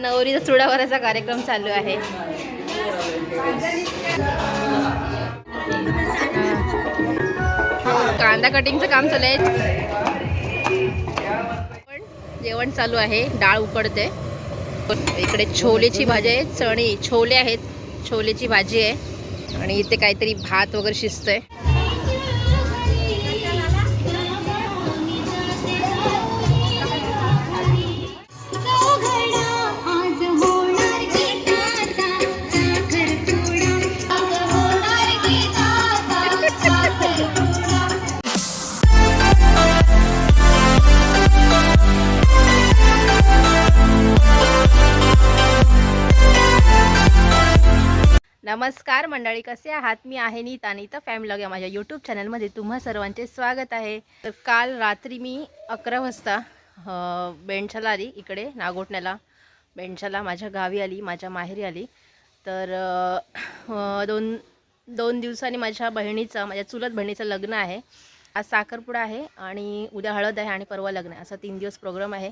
नवरीचा चुडावराचा कार्यक्रम चालू आहे. कांदा कटिंगचं काम चालू आहे. पण जेवण चालू आहे. डाळ उकडते. इकडे छोलेची भाजी आहे. चणी छोले आहेत. छोलेची भाजी आहे. आणि इथे काहीतरी भात वगैरे शिजतंय. नमस्कार मंडळी कसे आहात? मी आहे नीता. नीता तर फॅमिलॉग या माझ्या यूट्यूब चॅनलमध्ये तुम्हा सर्वांचे स्वागत आहे. तर काल रात्री मी अकरा वाजता बेंडशाला आली इकडे नागोठण्याला बेंडशाला माझ्या गावी आली माझ्या माहेरी आली. तर दोन दोन दिवसांनी माझ्या बहिणीचं माझ्या चुलत बहिणीचं लग्न आहे. आज साखरपुडा आहे आणि उद्या हळद आहे आणि परवा लग्न आहे. असा तीन दिवस प्रोग्राम आहे.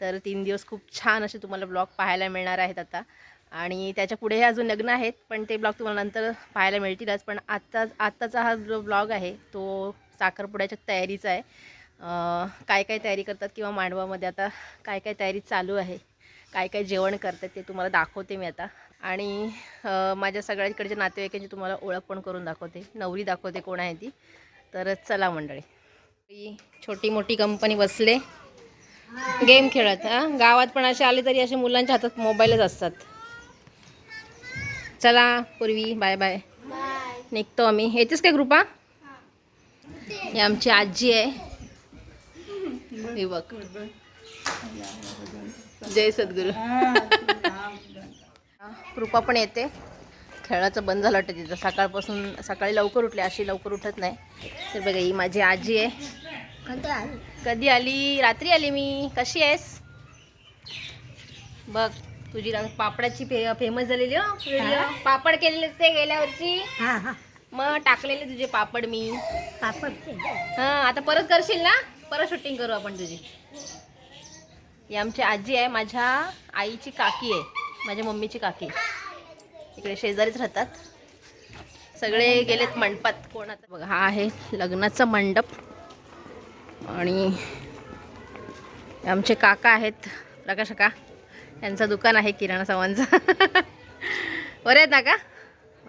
तर तीन दिवस खूप छान असे तुम्हाला ब्लॉग पाहायला मिळणार आहेत आता. आणि त्याच्या पुढे अजून लग्न आहेत पण ते ब्लॉग तुम्हाला नंतर पाहायला मिळतीलच पण आत्ता आत्ताचा हा जो ब्लॉग आहे तो साखरपुड्याच्या तयारीचा आहे. काय काय तयारी करतात किंवा मांडवामध्ये आता काय काय तयारी चालू आहे काय काय जेवण करतात ते तुम्हाला दाखवते मी आता. आणि माझ्या सगळ्याकडच्या नातेवाईकांची तुम्हाला ओळख पण करून दाखवते. नवरी दाखवते कोण आहे ती. तर चला मंडळी. छोटी मोठी कंपनी बसले. गेम खेळत हां? गावात पण असे आले तरी असे मुलांच्या हातात मोबाईलच असतात. चला पूर्वी बाय बाय निघतो आम्ही. येतेस काय कृपा ही आमची आजी आहे. ही बघ. जय सद्गुरू. कृपा पण येते. खेळाचं बंद झालं वाटतं तिथं. सकाळपासून सकाळी लवकर उठले. अशी लवकर उठत नाही. तर बघा ही माझी आजी आहे. कधी आली? रात्री आली मी. कशी आहेस? बघ. तुझी पापडाची फे फेमस झालेली हो पापड केलेले ते गेल्या वर्षी हा हा. मग टाकलेले तुझे पापड मी. पापड हां आता परत करशील ना? परत शूटिंग करू आपण तुझी. ही आमची आजी आहे माझ्या आईची काकी आहे माझ्या मम्मीची काकी. इकडे शेजारीच राहतात. सगळे गेलेत मंडपात. कोण आता? बघा हा आहे लग्नाचा मंडप. आणि आमचे काका आहेत. प्रकाश का यांचं दुकान आहे किराणा सामानचं. बरे आहेत ना का?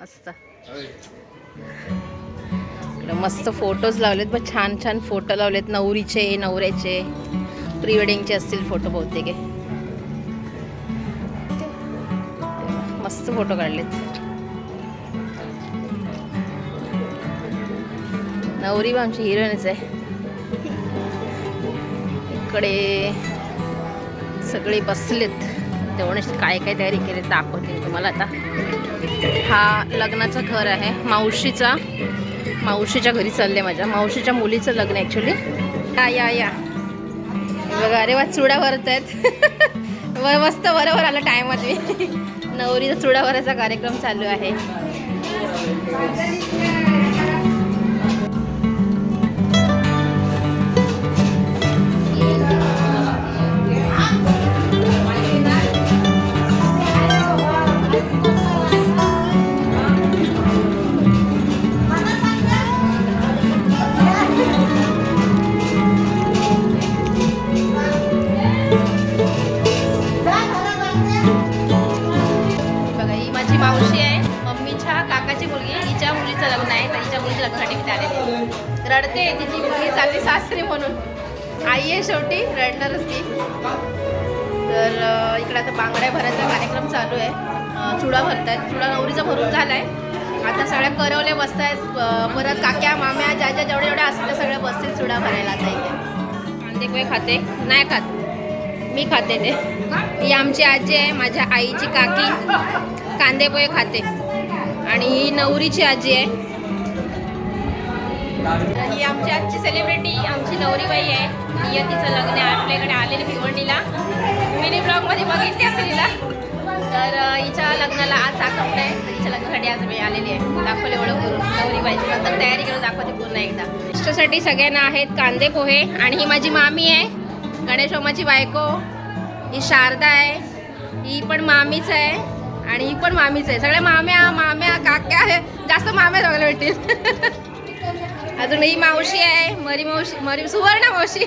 मस्त. मस्त फोटोज लावलेत बघ छान छान फोटो लावलेत. नवरीचे नवऱ्याचे. प्री वेडिंगचे असतील फोटो बहुतेक. मस्त फोटो काढलेत. नवरी पण आमची हिरोईनच आहे. इकडे सगळे बसलेत. तेवढंच काय काय तयारी केली दाखवते मी तुम्हाला आता. हा लग्नाचं घर आहे. मावशीचा मावशीच्या घरी चालले माझ्या. मावशीच्या मुलीचं लग्न ॲक्च्युली या या या. बघा अरे वा चुडा भरत आहेत वर मस्त बरोबर आलं टायमात. मी नवरीचा चुडा भरायचा कार्यक्रम चालू आहे. रडते तिची मुलगी चालली सासरी म्हणून. आई आहे शेवटी रडणारच ती. तर इकडे आता बांगड्या भरायचा कार्यक्रम चालू आहे. चुडा भरतायत. चुडा नवरीचा भरून झालाय. आता सगळ्या करवले बसत आहेत परत काक्या माम्या ज्या ज्या जेवढ्या जेवढ्या असतील त्या सगळ्या बसतील चुडा भरायला आता इथे. कांदे पोहे खाते. नाही खात. मी खाते ते. ही आमची आजी आहे माझ्या आईची काकी. कांदे पोहे खाते. आणि ही नवरीची आजी आहे. ही आमची आजची सेलिब्रिटी आमची नवरीबाई आहे. नियतीचं लग्न आहे. आपल्याकडे आलेली भिवंडीला. मिनी ब्लॉगमध्ये बघितली असेल हिला? तर हिच्या लग्नाला आज दाखवलं आहे. हिच्या लग्नासाठी आज मी आलेली आहे. दाखवले एवढं करून नवरीबाईची. नंतर तयारी करून दाखवते पूर्ण एकदा. इष्टासाठी सगळ्यांना आहेत कांदे पोहे आणि ही माझी मामी आहे. गणेश ओमाची बायको. ही शारदा आहे. ही पण मामीच आहे. आणि ही पण मामीच आहे. सगळ्या माम्या माम्या काक्या आहे जास्त माम्या बघायला भेटतील. अजून ही मावशी आहे मरी मावशी मरी सुवर्ण मावशी.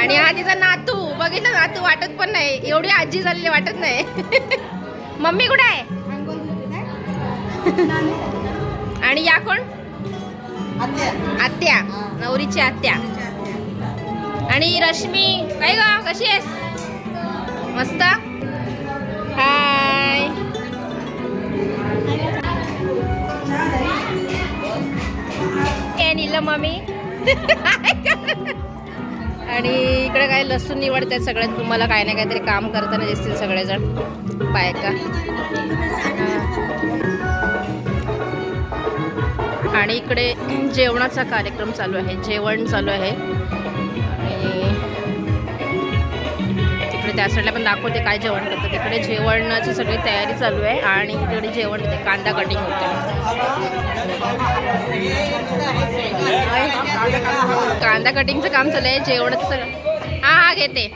आणि हा तिचा नातू बघितलं नातू वाटत पण नाही. एवढी आजी झालेली वाटत नाही. मम्मी कुठे आहे? आणि या कोण? आत्या. नवरीची आत्या. आणि रश्मी काय ग कशी आहेस? मस्त? पहिलं मम्मी आणि इकडे काय लसूण निवडतात सगळ्यात. तुम्हाला काय ना काहीतरी काम करताना दिसतील सगळेजण. बायका आणि इकडे जेवणाचा कार्यक्रम चालू आहे. जेवण चालू आहे. त्या साईडला पण दाखवते काय जेवण करतं तिकडे जेवणाची सगळी तयारी चालू आहे आणि तिकडे जेवण होते कांदा कटिंग होते. कांदा कटिंगचं काम चालू आहे जेवणाचं सगळं. हा हा घेते.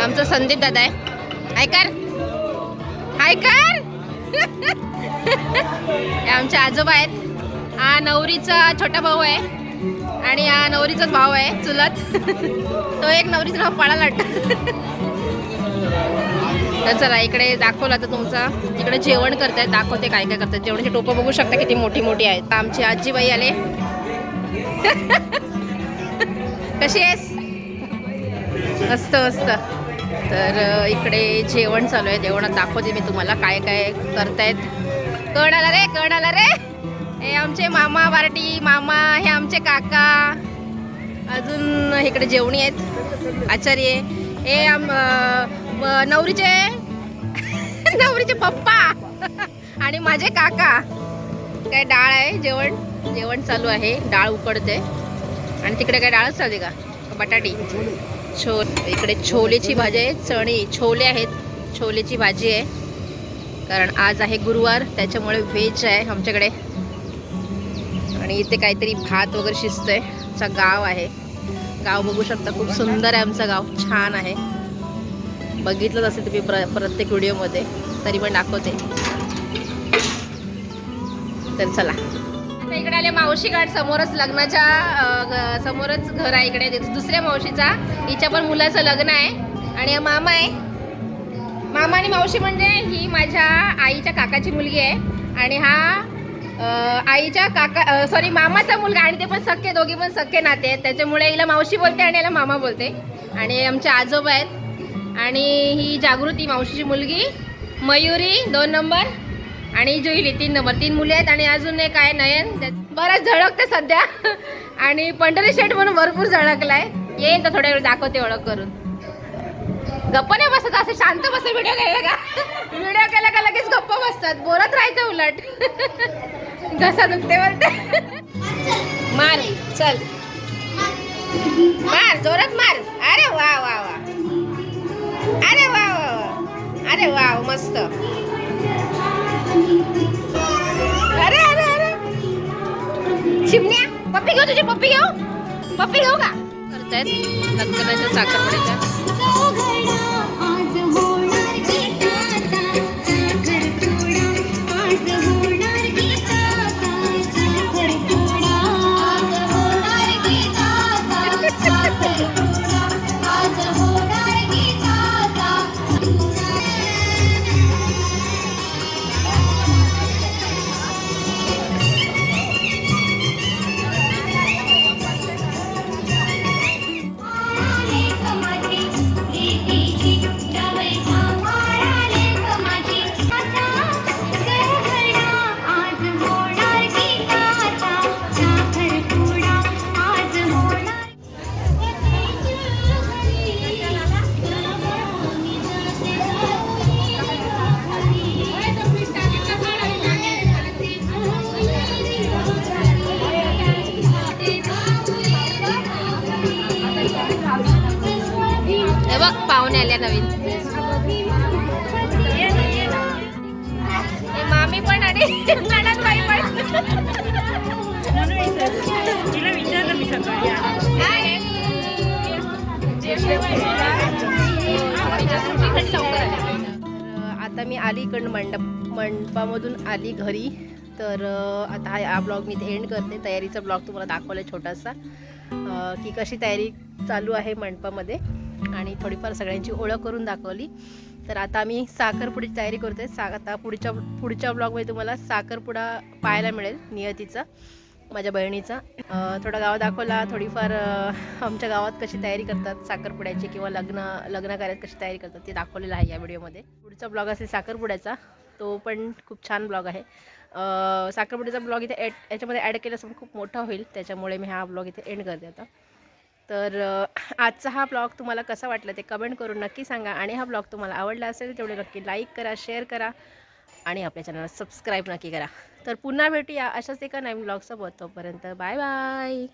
आमचं संदीप दादा आहे. ऐकर ऐकर आमचे आजोबा आहेत. हा नवरीचा छोटा भाऊ आहे आणि हा नवरीचाच भाऊ आहे चुलत. तो एक नवरीचा भाऊ पळाला तर चला इकडे दाखवलं तर तुमचा. इकडे जेवण करतायत दाखवते काय काय करतात जेवणाची टोपं बघू शकता किती मोठी मोठी आहेत. आमची आजीबाई आले. कशी आहेस? मस्त मस्त. तर इकडे जेवण चालू आहे. जेवणात दाखवते मी तुम्हाला काय काय करतायत. कण आला रे कण आला रे. हे आमचे मामा बार्टी मामा हे आमचे काका. अजून इकडे जेवणी आहेत. आचार्य हे आम नवरीचे नवरीचे पप्पा आणि माझे काका. काय डाळ आहे जेवण? जेवण चालू आहे. डाळ उकडते. आणि तिकडे काय डाळच चालते का? बटाटी. छो इकडे छोलेची भाजी आहे. चणी छोले आहेत. छोलेची भाजी आहे. कारण आज आहे गुरुवार त्याच्यामुळे व्हेज आहे आमच्याकडे. आणि इथे काहीतरी भात वगैरे शिजतोय. आमचा गाव आहे. गाव बघू शकता खूप सुंदर आहे आमचं गाव. छान आहे. बघितलंच असेल तुम्ही प्र प्रत्येक व्हिडिओमध्ये तरी पण दाखवते. तर चला. आता इकडे आले मावशी घाट समोरच लग्नाच्या ग- समोरच घर आहे इकडे दुसऱ्या मावशीचा. हिच्या पण मुलाचं लग्न आहे. आणि हा मामा आहे. मामा आणि मावशी म्हणजे ही माझ्या आईच्या काकाची मुलगी आहे. आणि हा आईच्या काका सॉरी मामाचा मुलगा आणि ते पण सख्खे दोघे पण सख्खे नाते आहेत. त्याच्यामुळे हिला मावशी बोलते आणि याला मामा बोलते. आणि आमचे आजोबा आहेत. आणि ही जागृती मावशीची मुलगी मयुरी दोन नंबर. आणि जुईली तीन नंबर. तीन मुली आहेत आणि अजून एक आहे नयन. बरंच झळकते सध्या. आणि पंढरी शेट म्हणून भरपूर झळकलाय. येईल तर थोड्या वेळ दाखवते ओळख करून. गप्प नाही बसत असं शांत बस व्हिडिओ केला का? व्हिडिओ केला का लगेच गप्प बसतात. बोलत राहायचं उलट. घसा दुखते बोलते मार चल. मार जोरात मार. अरे वा वा वा. अरे वा वा वा. अरे वा मस्त. अरे अरे अरे. चिमण्या पप्पी घेऊ तुझी पप्पी घेऊ? पप्पी घेऊ का? करतायत. लग्नाच्या साखरपुड्याच्या. बघ पाहुणे आल्या नवीन. मामी पण आणि नणंदबाई पण. तिला विचारलं मी आता मी आली इकडनं मंडप मंडपामधून आली घरी. तर आता हा हा ब्लॉग मी एंड करते. तयारीचा ब्लॉग तुम्हाला दाखवला आहे छोटासा की कशी तयारी चालू आहे मंडपामध्ये. आणि थोडीफार सगळ्यांची ओळख करून दाखवली. तर आता आम्ही साखरपुडीची तयारी करतोय. सा आता पुढच्या पुढच्या ब्लॉगमध्ये तुम्हाला साखरपुडा पाहायला मिळेल नियतीचा माझ्या बहिणीचा. थोडा गाव दाखवला. थोडीफार आमच्या गावात कशी तयारी करतात साखरपुड्याची किंवा लग्न लग्न कार्यात कशी तयारी करतात ते दाखवलेलं आहे या व्हिडिओमध्ये. पुढचा ब्लॉग असेल साखरपुड्याचा. तो पण खूप छान ब्लॉग आहे. साखरपुड्याचा ब्लॉग इथे ॲड याच्यामध्ये ॲड केलं असं खूप मोठा होईल. त्याच्यामुळे मी हा ब्लॉग इथे एंड करते आता. तर आजचा हा ब्लॉग तुम्हाला कसा वाटला ते कमेंट करून नक्की सांगा आणि हा ब्लॉग तुम्हाला आवडला असेल तेवढे नक्की लाईक करा शेअर करा आणि आपल्या चॅनलला सबस्क्राईब नक्की करा. तर पुन्हा भेटूया अशाच एका नवीन ब्लॉगसोबत. तोपर्यंत बाय बाय.